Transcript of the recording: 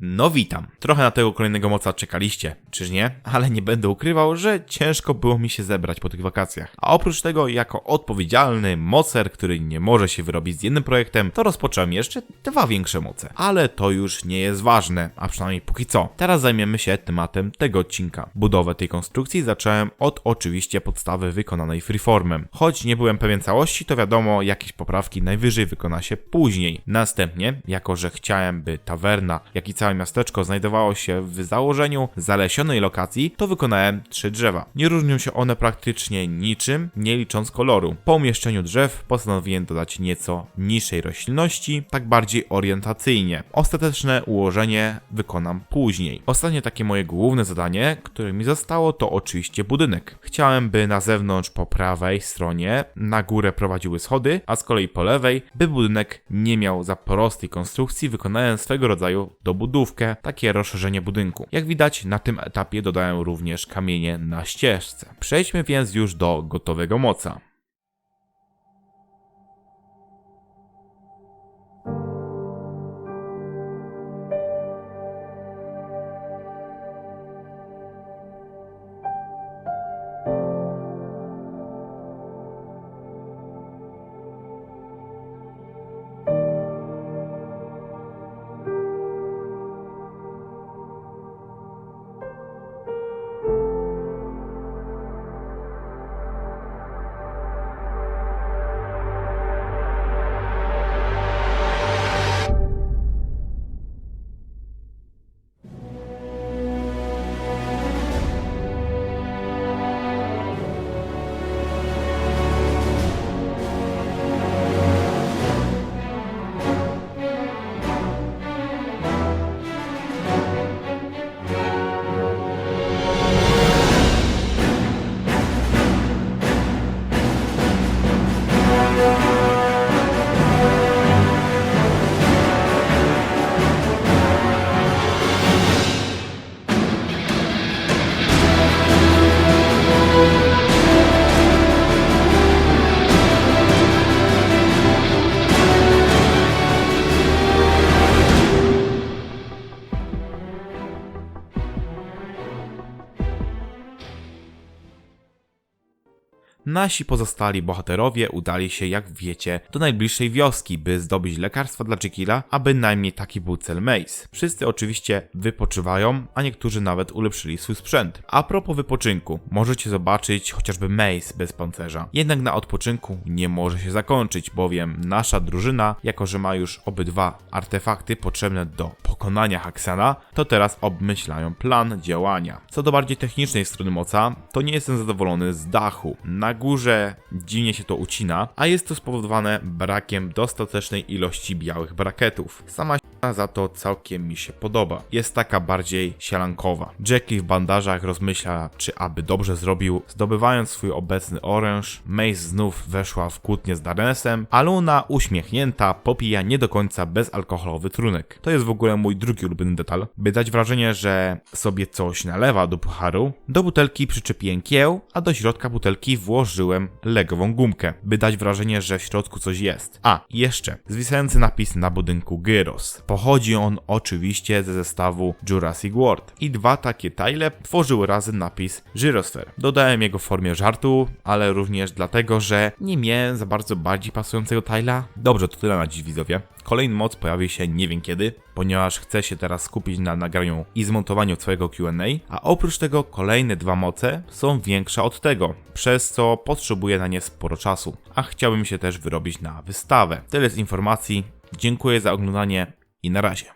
No witam. Trochę na tego kolejnego moca czekaliście, czyż nie? Ale nie będę ukrywał, że ciężko było mi się zebrać po tych wakacjach. A oprócz tego, jako odpowiedzialny mocer, który nie może się wyrobić z jednym projektem, to rozpocząłem jeszcze dwa większe moce. Ale to już nie jest ważne, a przynajmniej póki co. Teraz zajmiemy się tematem tego odcinka. Budowę tej konstrukcji zacząłem od oczywiście podstawy wykonanej freeformem. Choć nie byłem pewien całości, to wiadomo, jakieś poprawki najwyżej wykona się później. Następnie, jako że chciałem, by tawerna, jak i całe miasteczko znajdowało się w założeniu zalesionej lokacji, to wykonałem trzy drzewa. Nie różnią się one praktycznie niczym, nie licząc koloru. Po umieszczeniu drzew postanowiłem dodać nieco niższej roślinności, tak bardziej orientacyjnie. Ostateczne ułożenie wykonam później. Ostatnie takie moje główne zadanie, które mi zostało, to oczywiście budynek. Chciałem, by na zewnątrz po prawej stronie na górę prowadziły schody, a z kolei po lewej, by budynek nie miał za prostej konstrukcji, wykonałem swego rodzaju takie rozszerzenie budynku. Jak widać, na tym etapie dodałem również kamienie na ścieżce. Przejdźmy więc już do gotowego moca. Nasi pozostali bohaterowie udali się, jak wiecie, do najbliższej wioski, by zdobyć lekarstwa dla Jekylla, a bynajmniej taki był cel Mace. Wszyscy oczywiście wypoczywają, a niektórzy nawet ulepszyli swój sprzęt. A propos wypoczynku, możecie zobaczyć chociażby Mace bez pancerza. Jednak na odpoczynku nie może się zakończyć, bowiem nasza drużyna, jako że ma już obydwa artefakty potrzebne do pokonania Haksana, to teraz obmyślają plan działania. Co do bardziej technicznej strony moca, to nie jestem zadowolony z dachu. Na górze dziwnie się to ucina, a jest to spowodowane brakiem dostatecznej ilości białych braketów. Sama ściana za to całkiem mi się podoba. Jest taka bardziej sielankowa. Jackie w bandażach rozmyśla, czy aby dobrze zrobił, zdobywając swój obecny oręż. Mace znów weszła w kłótnię z Darnesem, a Luna uśmiechnięta popija nie do końca bezalkoholowy trunek. To jest w ogóle mój drugi ulubiony detal, by dać wrażenie, że sobie coś nalewa do pucharu. Do butelki przyczepiłem kieł, a do środka butelki włożyłem legową gumkę, by dać wrażenie, że w środku coś jest. A, jeszcze, zwisający napis na budynku Gyros. Pochodzi on oczywiście ze zestawu Jurassic World. I dwa takie tile tworzyły razem napis Gyrosphere. Dodałem jego w formie żartu, ale również dlatego, że nie miałem za bardzo bardziej pasującego tila. Dobrze, to tyle na dziś widzowie. Kolejny moc pojawi się nie wiem kiedy, ponieważ chcę się teraz skupić na nagraniu i zmontowaniu całego Q&A, a oprócz tego kolejne dwa moce są większe od tego, przez co potrzebuję na nie sporo czasu, a chciałbym się też wyrobić na wystawę. Tyle z informacji, dziękuję za oglądanie i na razie.